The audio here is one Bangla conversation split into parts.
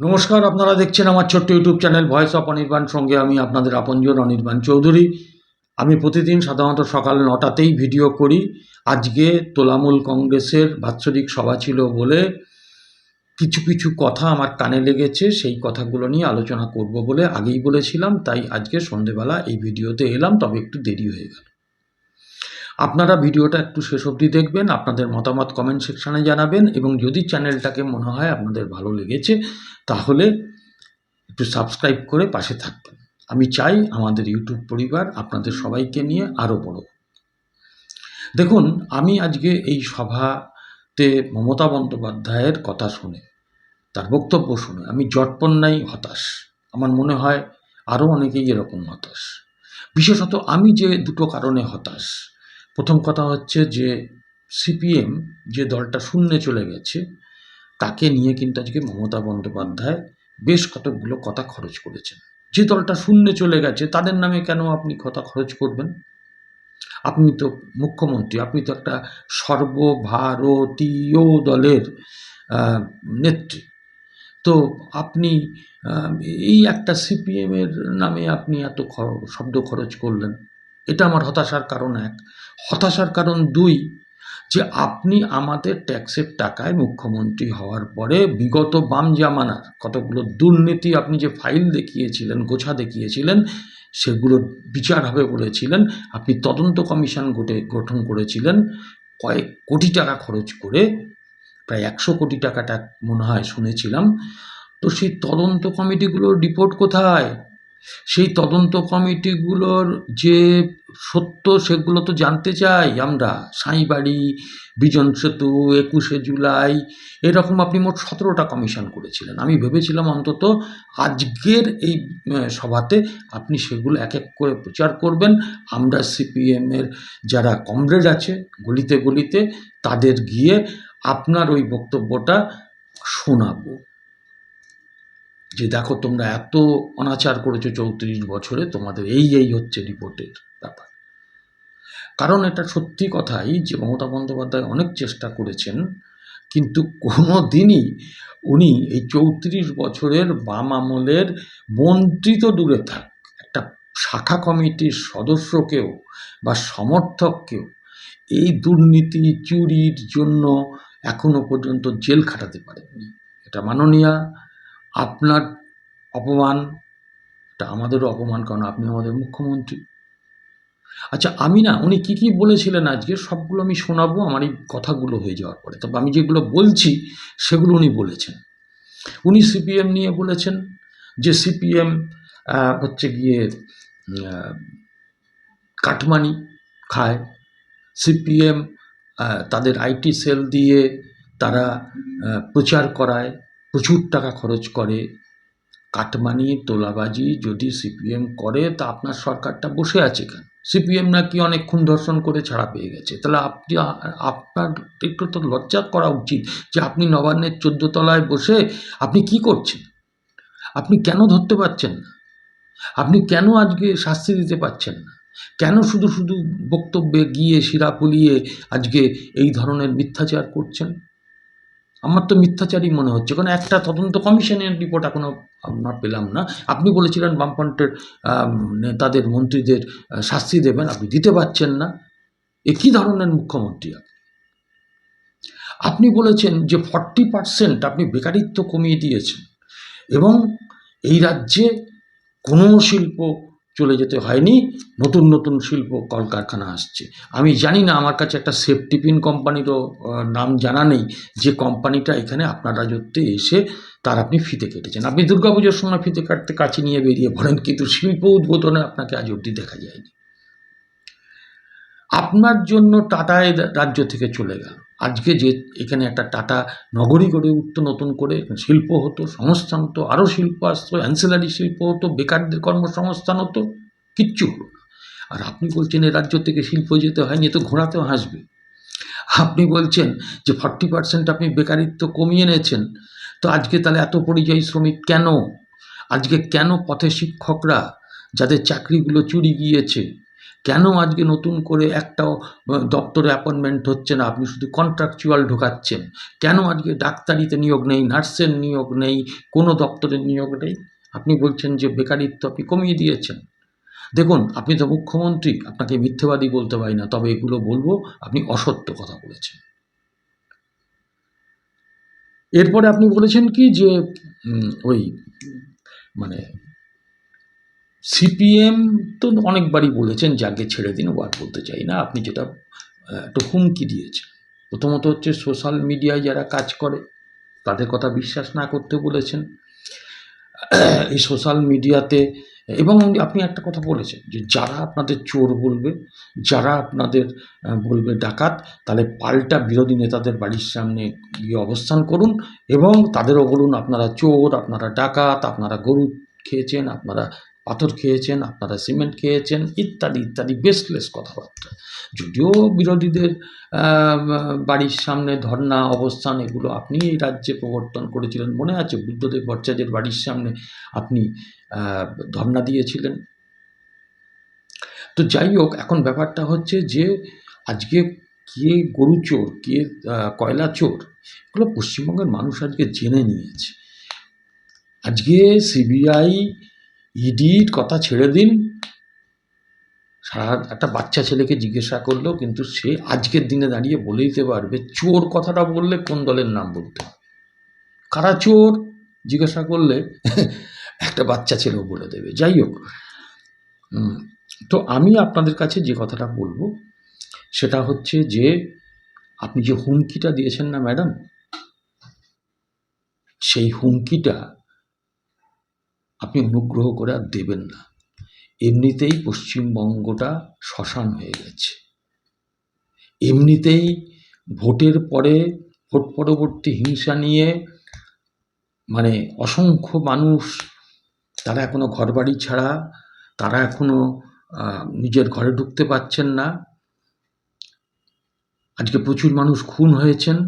নমস্কার, আপনারা দেখছেন আমার ছোট্ট YouTube channel voice of Anirban. সঙ্গে আমি আপনাদের আপনজন অনির্বাণ চৌধুরী। আমি প্রতিদিন সাধারণত সকাল নটাতেই ভিডিও করি। আজকে তোলামূল কংগ্রেসের বাৎসরিক সভা ছিল বলে কিছু কিছু কথা আমার কানে লেগেছে। সেই কথাগুলো নিয়ে আলোচনা করব বলে আগেই বলেছিলাম, তাই আজকে সন্ধেবেলা এই ভিডিওতে এলাম, তবে একটু দেরি হয়ে গেল। আপনারা ভিডিওটা একটু শেষ অবধি দেখবেন, আপনাদের মতামত কমেন্ট সেকশানে জানাবেন এবং যদি চ্যানেলটাকে মনে হয় আপনাদের ভালো লেগেছে, তাহলে একটু সাবস্ক্রাইব করে পাশে থাকবেন। আমি চাই আমাদের ইউটিউব পরিবার আপনাদের সবাইকে নিয়ে আরও বড় দেখুন, আমি আজকে এই সভাতে মমতা বন্দ্যোপাধ্যায়ের কথা শুনে, তার বক্তব্য শুনে আমি জটপন্যায় হতাশ। আমার মনে হয় আরও অনেকেই এরকম হতাশ। বিশেষত আমি যে দুটো কারণে হতাশ প্রথম কথা হচ্ছে যে সিপিএম যে দলটা শূন্যে চলে গেছে, তাকে নিয়ে কিন্তু আজকে মমতা বন্দ্যোপাধ্যায় বেশ কতকগুলো কথা খরচ করেছেন। যে দলটা শূন্যে চলে গেছে, তাদের নামে কেন আপনি কথা খরচ করবেন? আপনি তো মুখ্যমন্ত্রী, আপনি তো একটা সর্বভারতীয় দলের নেত্রী। তো আপনি এই একটা সিপিএমের নামে আপনি এত শব্দ খরচ করলেন। এটা আমার হতাশার কারণ এক। হতাশার কারণ দুই, যে আপনি আমাদের ট্যাক্সের টাকায় মুখ্যমন্ত্রী হওয়ার পরে বিগত বাম জামানার কতগুলো দুর্নীতি আপনি যে ফাইল দেখিয়েছিলেন, গোছা দেখিয়েছিলেন সেগুলো বিচার হবে বলেছিলেন, আপনি তদন্ত কমিশন গোটে গঠন করেছিলেন, কয়েক কোটি টাকা খরচ করে, প্রায় একশো কোটি টাকাটা মনে হয় শুনেছিলাম, তো সেই তদন্ত কমিটিগুলোর রিপোর্ট কোথায়? সেই তদন্ত কমিটিগুলোর যে সত্য সেগুলো তো জানতে চাই আমরা। সাঁইবাড়ি, বিজন সেতু, একুশে জুলাই, এরকম আপনি মোট সতেরোটা কমিশন করেছিলেন। আমি ভেবেছিলাম অন্তত আজকের এই সভাতে আপনি সেগুলো এক এক করে প্রচার করবেন। আমরা সিপিএমের যারা কমরেড আছে, গলিতে গলিতে, তাদের গিয়ে আপনার ওই বক্তব্যটা শোনাবো। যে দেখো তোমরা এত অনাচার করেছ চৌত্রিশ বছরে, তোমাদের এই এই হচ্ছে রিপোর্টের ব্যাপার। কারণ এটা সত্যি কথাই যে মমতা বন্দ্যোপাধ্যায় অনেক চেষ্টা করেছেন, কিন্তু কোনো দিনই উনি এই চৌত্রিশ বছরের বাম আমলের মন্ত্রী তো দূরে থাক, একটা শাখা কমিটির সদস্যকেও বা সমর্থককেও এই দুর্নীতি চুরির জন্য এখনও পর্যন্ত জেল খাটাতে পারেননি। এটা মাননীয়া আপনার অপমান, এটা আমাদেরও অপমান, কারণ আপনি আমাদের মুখ্যমন্ত্রী। আচ্ছা আমি না, উনি কি কি বলেছিলেন আজকে, সবগুলো আমি শোনাবো, আমার এই কথাগুলো হয়ে যাওয়ার পরে। তবে আমি যেগুলো বলছি, সেগুলো উনি বলেছেন। উনি সিপিএম নিয়ে বলেছেন যে সিপিএম হচ্ছে গিয়ে কাটমানি খায়। সিপিএম তাদের আইটি সেল দিয়ে তারা প্রচার করায়। প্রচুর টাকা খরচ করে। কাটমানি, তোলাবাজি যদি সিপিএম করে, তা আপনার সরকারটা বসে আছে কেন? সিপিএম নাকি অনেক খুন ধর্ষণ করে ছাড়া পেয়ে গেছে। তাহলে আপনি আপনার একটু তো লজ্জা করা উচিত যে আপনি নবান্নের চোদ্দ তলায় বসে আপনি কি করছেন? আপনি কেন ধরতে পারছেন না? আপনি কেন আজকে শাস্তি দিতে পারছেন না? কেন শুধু শুধু বক্তব্যে গিয়ে শিরা ফুলিয়ে আজকে এই ধরনের মিথ্যাচার করছেন? আমার তো মিথ্যাচারই মনে হচ্ছে। কারণ একটা তদন্ত কমিশনের রিপোর্ট এখনও আমরা পেলাম না। আপনি বলেছিলেন বামফ্রন্টের নেতাদের, মন্ত্রীদের শাস্তি দেবেন, আপনি দিতে পারছেন না। এ কী ধরনের মুখ্যমন্ত্রী আপনি? আপনি বলেছেন যে ফর্টি পার্সেন্ট আপনি বেকারিত্ব কমিয়ে দিয়েছেন এবং এই রাজ্যে কোনো শিল্প চলে যেতে হয়নি। নতুন নতুন শিল্প কলকারখানা আসছে। আমি জানি না, আমার কাছে একটা সেফটিপিন কোম্পানিরও নাম জানা নেই। যে কোম্পানিটা এখানে আপনার রাজত্বে এসে তার আপনি ফিতে কেটেছেন। আপনি দুর্গাপুজোর সময় ফিতে কাটতে কাছে নিয়ে বেরিয়ে পড়েন, কিন্তু শিল্প উদ্বোধনে আপনাকে আজ অবধি দেখা যায়নি। আপনার জন্য টাটা এ রাজ্য থেকে চলে গেল। আজকে যে এখানে একটা টাটা নগরী গড়ে উঠতো, নতুন করে শিল্প হতো, সংস্থান হতো, আরও শিল্প আসতো অ্যান্সেলারি শিল্প হতো, বেকারদের কর্মসংস্থান হতো, কিচ্ছু হলো আর আপনি বলছেন এ রাজ্য থেকে শিল্প যেতে হয়নি তো ঘোড়াতেও হাসবে। আপনি বলছেন যে ফর্টি পার্সেন্ট আপনি বেকারিত্ব কমিয়ে এনেছেন, তো আজকে তাহলে এত পরিযায়ী শ্রমিক কেন? আজকে কেন পথে শিক্ষকরা যাদের চাকরিগুলো চুরি গিয়েছে কেন আজকে নতুন করে একটাও দপ্তরে অ্যাপয়েন্টমেন্ট হচ্ছে না? আপনি শুধু কন্ট্রাকচুয়াল ঢোকাচ্ছেন। কেন আজকে ডাক্তারিতে নিয়োগ নেই, নার্সের নিয়োগ নেই, কোনো দপ্তরের নিয়োগ নেই? আপনি বলছেন যে বেকারিত্ব আপনি কমিয়ে দিয়েছেন। দেখুন, আপনি তো মুখ্যমন্ত্রী, আপনাকে মিথ্যেবাদী বলতে পারি না, তবে এগুলো বলব, আপনি অসত্য কথা বলেছেন। এরপরে আপনি বলেছেন কি যে ওই মানে সিপিএম তো অনেকবারই বলেছেন যাকে ছেড়ে দিন, ও আর বলতে চাই না। আপনি যেটা একটা হুমকি দিয়েছেন। প্রথমত হচ্ছে সোশ্যাল মিডিয়ায় যারা কাজ করে, তাদের কথা বিশ্বাস না করতে বলেছেন। এই সোশ্যাল মিডিয়াতে, এবং আপনি একটা কথা বলেছেন যে যারা আপনাদের চোর বলবে, যারা আপনাদের বলবে ডাকাত, তাহলে পাল্টা বিরোধী নেতাদের বাড়ির সামনে গিয়ে অবস্থান করুন এবং তাদেরও বলুন, আপনারা চোর, আপনারা ডাকাত, আপনারা গরু খেয়েছেন, আপনারা পাথর খেয়েছেন, আপনারা সিমেন্ট খেয়েছেন, ইত্যাদি ইত্যাদি, বেসলেস কথাবার্তা। যদিও বিরোধীদের বাড়ির সামনে ধর্না অবস্থান, এগুলো আপনি এই রাজ্যে প্রবর্তন করেছিলেন মনে আছে? বুদ্ধদেব ভট্টাচার্যের বাড়ির সামনে আপনি ধর্না দিয়েছিলেন? তো যাই হোক, এখন ব্যাপারটা হচ্ছে যে আজকে কে গরু চোর, কে কয়লা চোর, এগুলো পশ্চিমবঙ্গের মানুষ আজকে জেনে নিয়েছে। আজকে সিবিআই ইডির কথা ছেড়ে দিন। সারা একটা বাচ্চা ছেলেকে জিজ্ঞাসা করল, কিন্তু সে আজকের দিনে দাঁড়িয়ে বলে দিতে পারবে, চোর কথাটা বললে কোন দলের নাম বলতে কারা চোর? জিজ্ঞাসা করলে একটা বাচ্চা ছেলেও বলে দেবে। যাই হোক তো আমি আপনাদের কাছে যে কথাটা বলব, সেটা হচ্ছে যে, আপনি যে হুমকিটা দিয়েছেন না ম্যাডাম, সেই হুমকিটা আপনি অনুগ্রহ করে আর দেবেন না। এমনিতেই পশ্চিমবঙ্গটা শ্মশান হয়ে গেছে। এমনিতেই ভোটের পরে, ভোট পরবর্তী হিংসা নিয়ে মানে অসংখ্য মানুষ, তারা এখনও ঘরবাড়ি ছাড়া, তারা এখনও নিজের ঘরে ঢুকতে পারছেন না। আজকে প্রচুর মানুষ খুন হয়েছেন।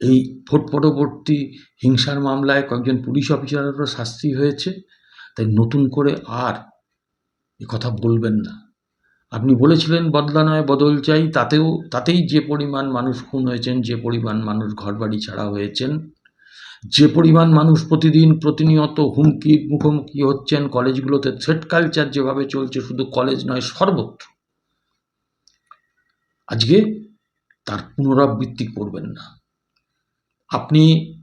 এই ভোট পরবর্তী হিংসার মামলায় কয়েকজন পুলিশ অফিসারেরও শাস্তি হয়েছে, তাই নতুন করে আর এ কথা বলবেন না। আপনি বলেছিলেন বদলা নয়, বদল চাই, তাতেও, তাতেই যে পরিমাণ মানুষ খুন হয়েছেন, যে পরিমাণ মানুষ ঘরবাড়ি ছাড়া হয়েছেন, যে পরিমাণ মানুষ প্রতিদিন প্রতিনিয়ত হুমকির মুখোমুখি হচ্ছেন, কলেজগুলোতে থ্রেড কালচার যেভাবে চলছে, শুধু কলেজ নয়, সর্বত্র। আজকে তার পুনরাবৃত্তি করবেন না। আপনি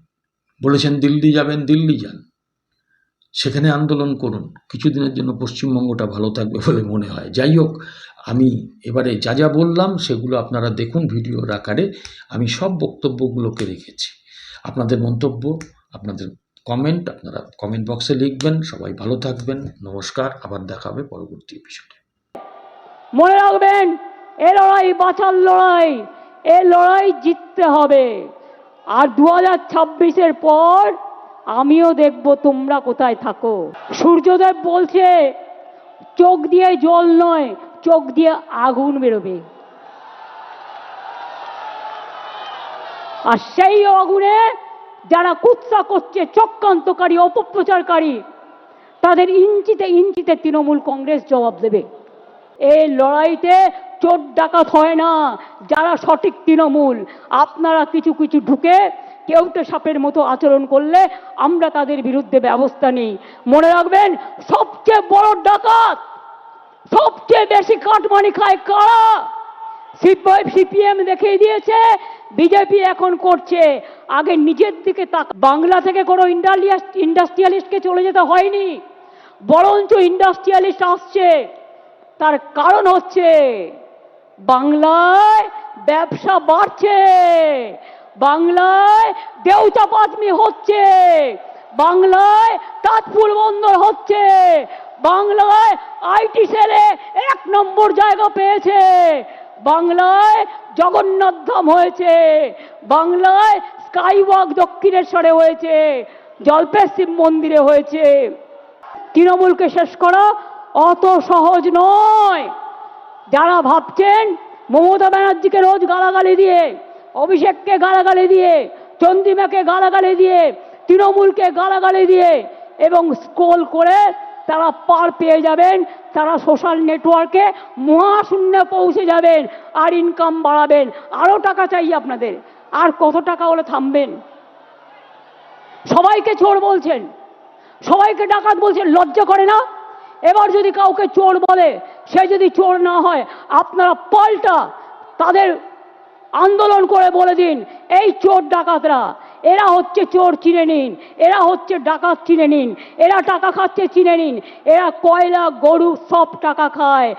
বলেছেন দিল্লি যাবেন, দিল্লি যান। সেখানে আন্দোলন করুন। কিছুদিনের জন্য পশ্চিমবঙ্গটা ভালো থাকবে বলে মনে হয়। যাই হোক, আমি এবারে যা যা বললাম সেগুলো আপনারা দেখুন ভিডিওর আকারে। আমি সব বক্তব্যগুলোকে রেখেছি। আপনাদের মন্তব্য, আপনাদের কমেন্ট আপনারা কমেন্ট বক্সে লিখবেন। সবাই ভালো থাকবেন। নমস্কার। আবার দেখা হবে পরবর্তী এপিসোডে মনে রাখবেন, এ লড়াই বাঁচার লড়াই, এ লড়াই জিততে হবে। আর দু হাজার ছাব্বিশের পর আমিও দেখব তোমরা কোথায় থাকো। সূর্যদেব বলছে, চোখ দিয়ে জল নয়, চোখ দিয়ে আগুন বেরোবে। আর সেই আগুনে যারা কুৎসা করছে, চক্রান্তকারী, অপপ্রচারকারী, তাদের ইঞ্চিতে ইঞ্চিতে তৃণমূল কংগ্রেস জবাব দেবে। এই লড়াইতে চোর ডাকাত হয় না, যারা সঠিক তৃণমূল। আপনারা কিছু কিছু ঢুকে কেউটে সাপের মতো আচরণ করলে আমরা তাদের বিরুদ্ধে ব্যবস্থা নিই। মনে রাখবেন, সবচেয়ে বড় ডাকাত, সবচেয়ে বেশি কাটমানি খায় কারা? সিপিএম দেখিয়ে দিয়েছে, বিজেপি এখন করছে। আগে নিজের দিকে তাক বাংলা থেকে কোনো ইন্ডালিয়াস্ট ইন্ডাস্ট্রিয়ালিস্টকে চলে যেতে হয়নি। বরঞ্চ ইন্ডাস্ট্রিয়ালিস্ট আসছে। তার কারণ হচ্ছে বাংলায় ব্যবসা বাড়ছে। বাংলায় দেউচা পাঁচমি হচ্ছে। বাংলায় তাজপুর বন্দর হচ্ছে। বাংলায় আইটি সেলে এক নম্বর জায়গা পেয়েছে। বাংলায় জগন্নাথ ধাম হয়েছে। বাংলায় স্কাইওয়াক দক্ষিণেশ্বরে হয়েছে। জল্পেশ শিব মন্দিরে হয়েছে। তৃণমূলকে শেষ করা অত সহজ নয়। যারা ভাবছেন মমতা ব্যানার্জিকে রোজ গালাগালি দিয়ে, অভিষেককে গালাগালি দিয়ে, চন্দ্রিমাকে গালাগালি দিয়ে, তৃণমূলকে গালাগালি দিয়ে এবং স্ক্রোল করে তারা পার পেয়ে যাবেন, তারা সোশ্যাল নেটওয়ার্কে মহাশূন্যে পৌঁছে যাবেন, আর ইনকাম বাড়াবেন। আরও টাকা চাই আপনাদের। আর কত টাকা হলে থামবেন? সবাইকে চোর বলছেন। সবাইকে ডাকাত বলছেন। লজ্জা করে না? এবার যদি কাউকে চোর বলে সে যদি চোর না হয়, আপনারা পাল্টা তাদের আন্দোলন করে বলে দিন, এই চোর ডাকাতরা, এরা হচ্ছে চোর চিনে নিন, এরা হচ্ছে ডাকাত চিনে নিন, এরা টাকা খাচ্ছে চিনে নিন, এরা কয়লা, গরু সব টাকা খায়।